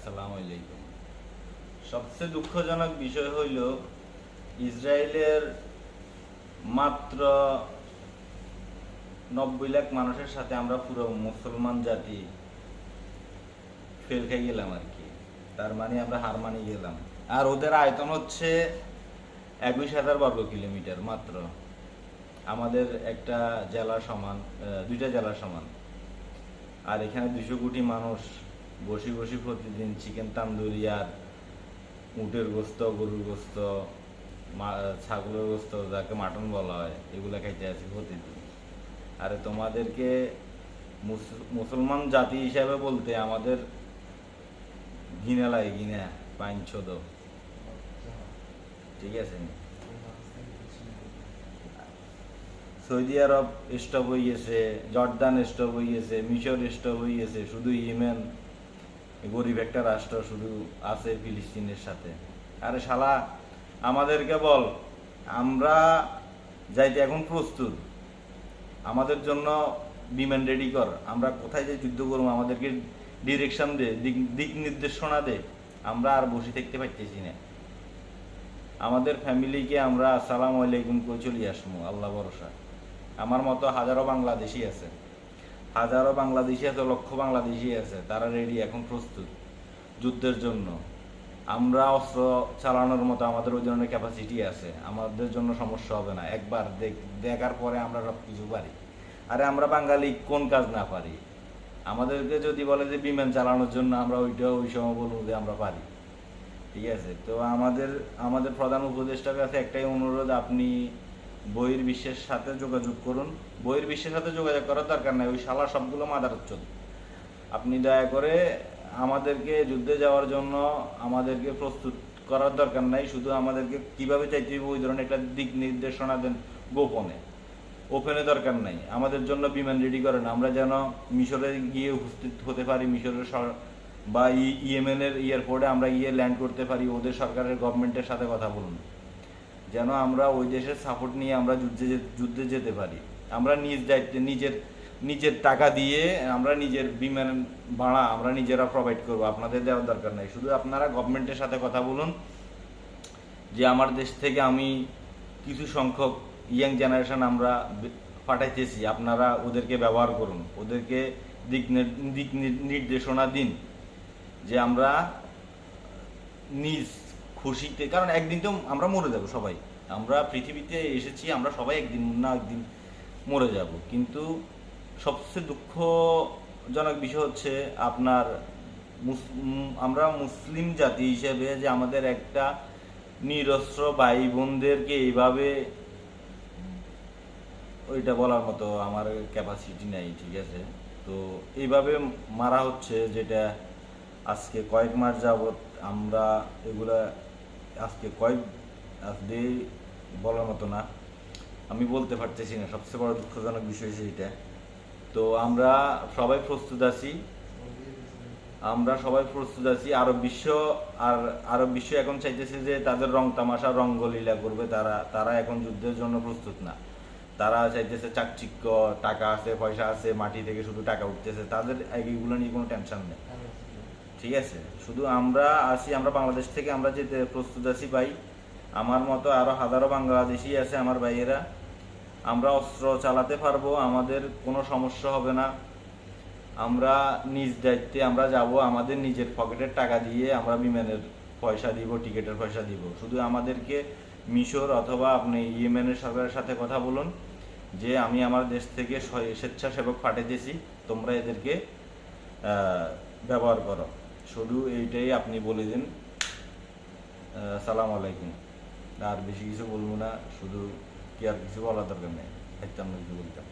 আসসালামু আলাইকুম। সবচেয়ে দুঃখজনক বিষয় হইল, ইসরায়েলের মাত্র নব্বই লাখ মানুষের সাথে আমরা পুরো মুসলমান জাতি ফেল খাই গেলাম আর কি। তার মানে আমরা হার মানিয়ে গেলাম। আর ওদের আয়তন হচ্ছে একুশ হাজার বর্গ কিলোমিটার মাত্র। আমাদের একটা জেলা সমান দুইটা জেলা সমান। আর এখানে দুশো কোটি মানুষ বসে বসে প্রতিদিন চিকেন তান্দুরি আর উটের গোস্ত, গরুর গোস্ত ছাগলের গোস্ত, যাকে মাটন বলা হয়, এগুলো খাইতে আছি প্রতিদিন। আরে তোমাদেরকে মুসলমান জাতি হিসাবে বলতে আমাদের ঘৃণা লাগে, ঘৃণা পাইন ছোদ ঠিক আছে? সৌদি আরব স্টপ হয়ে গেছে, জর্দান স্টপ হয়ে গেছে, মিশর স্টপ হয়ে গেছে, শুধু ইয়েমেন গরিব একটা রাষ্ট্র শুধু আছে ফিলিস্তিনের সাথে। আরে শালা আমাদেরকে বল আমরা যাইতে এখন প্রস্তুত। আমাদের জন্য বিমান রেডি কর। আমরা কোথায় যে যুদ্ধ করব, আমাদেরকে ডিরেকশন দে, দিক নির্দেশনা দে। আমরা আর বসে থাকতে পারতেছি না। আমাদের ফ্যামিলিকে আমরা আসসালাম আলাইকুম করে চলে আসব আল্লাহ ভরসা। আমার মতো হাজারো বাংলাদেশি আছে। হাজারো বাংলাদেশি আছে, লক্ষ বাংলাদেশি আছে, তারা রেডি এখন প্রস্তুত যুদ্ধের জন্য। আমরা অস্ত্র চালানোর মতো আমাদের ওই ধরনের ক্যাপাসিটি আছে, আমাদের জন্য সমস্যা হবে না। একবার দেখ- দেখার পরে আমরা সব কিছু পারি। আরে আমরা বাঙালি কোন কাজ না পারি? আমাদেরকে যদি বলে যে বিমান চালানোর জন্য আমরা ওইটা ওই সময় বলব যে আমরা পারি। ঠিক আছে? তো আমাদের আমাদের প্রধান উপদেষ্টার কাছে একটাই অনুরোধ, আপনি বইয়ের বিশ্বের সাথে যোগাযোগ করুন। বইয়ের বিশ্বের সাথে যোগাযোগ করার দরকার নাই, ওই শালা সবগুলো মাদার চোদ আপনি দয়া করে আমাদেরকে যুদ্ধে যাওয়ার জন্য আমাদেরকে প্রস্তুত করার দরকার নাই, শুধু আমাদেরকে কীভাবে চাইতে হবে ওই ধরনের একটা দিক নির্দেশনা দেন গোপনে। ওপেনে দরকার নাই, আমাদের জন্য বিমান রেডি করেন। আমরা যেন মিশরে গিয়ে উপস্থিত হতে পারি, মিশরের বা ইয়েমেন এর এয়ারপোর্টে আমরা গিয়ে ল্যান্ড করতে পারি, ওদের সরকারের গভর্নমেন্টের সাথে কথা বলুন। যেন আমরা ওই দেশের সাপোর্ট নিয়ে আমরা যুদ্ধে যুদ্ধে যেতে পারি। আমরা নিজ দায়িত্বে, নিজের নিজের টাকা দিয়ে আমরা নিজের বিমান ভাড়া আমরা নিজেরা প্রোভাইড করব। আপনাদের দেওয়ার দরকার নাই। শুধু আপনারা গভর্নমেন্টের সাথে কথা বলুন যে, আমার দেশ থেকে আমি কিছু সংখ্যক ইয়াং জেনারেশন আমরা পাঠাইতেছি। আপনারা ওদেরকে ব্যবহার করুন। ওদেরকে দিক দিক নির- নির্দেশনা দিন যে, আমরা নিজ খুশিতে কারণ একদিন তো আমরা মরে যাব সবাই। আমরা পৃথিবীতে এসেছি, আমরা সবাই একদিন না একদিন মরে যাব। কিন্তু সবচেয়ে দুঃখজনক বিষয় হচ্ছে আপনার আমরা মুসলিম জাতি হিসেবে যে আমাদের একটা নিরস্ত্র ভাই বোনদেরকে এইভাবে ওইটা বলার মতো আমার ক্যাপাসিটি নাই, ঠিক আছে? তো এইভাবে মারা হচ্ছে যেটা আজকে কয়েক মাস যাবত আমরা এগুলা আজকে কয়েক আজকে বলার মতো না। আমি বলতে পারতেছি না, সবচেয়ে বড় দুঃখজনক বিষয় সেটা তো আমরা সবাই প্রস্তুত আছি। আমরা সবাই প্রস্তুত আছি। আরব বিশ্ব আর আরব বিশ্ব এখন চাইতেছে যে তাদের রং তামাশা রঙ্গলীলা করবে। তারা তারা এখন যুদ্ধের জন্য প্রস্তুত না। তারা চাইতেছে চাকচিক্য, টাকা আছে, পয়সা আছে, মাটি থেকে শুধু টাকা উঠতেছে। তাদের এইগুলো নিয়ে কোনো টেনশন নেই। ঠিক আছে? শুধু আমরা আসি আমরা বাংলাদেশ থেকে আমরা যেতে প্রস্তুত আছি ভাই, আমার মতো আরও হাজারো বাংলাদেশি আছে আমার ভাইয়েরা। আমরা অস্ত্র চালাতে পারব, আমাদের কোনো সমস্যা হবে না। আমরা নিজ দায়িত্বে আমরা যাব, আমাদের নিজের পকেটের টাকা দিয়ে আমরা বিমানের পয়সা দিব, টিকিটের পয়সা দিব। শুধু আমাদেরকে মিশর অথবা আপনি ইয়েমেনের সরকারের সাথে কথা বলুন, যে আমি আমার দেশ থেকে স্ব- স্বেচ্ছাসেবক পাঠিয়েছি তোমরা এদেরকে ব্যবহার করো। শুধু এইটাই আপনি বলে দিন। সালাম আলাইকুম। আর বেশি কিছু বলব না, শুধু কি আর কিছু বলার দরকার নেই একদম কিছু বলতাম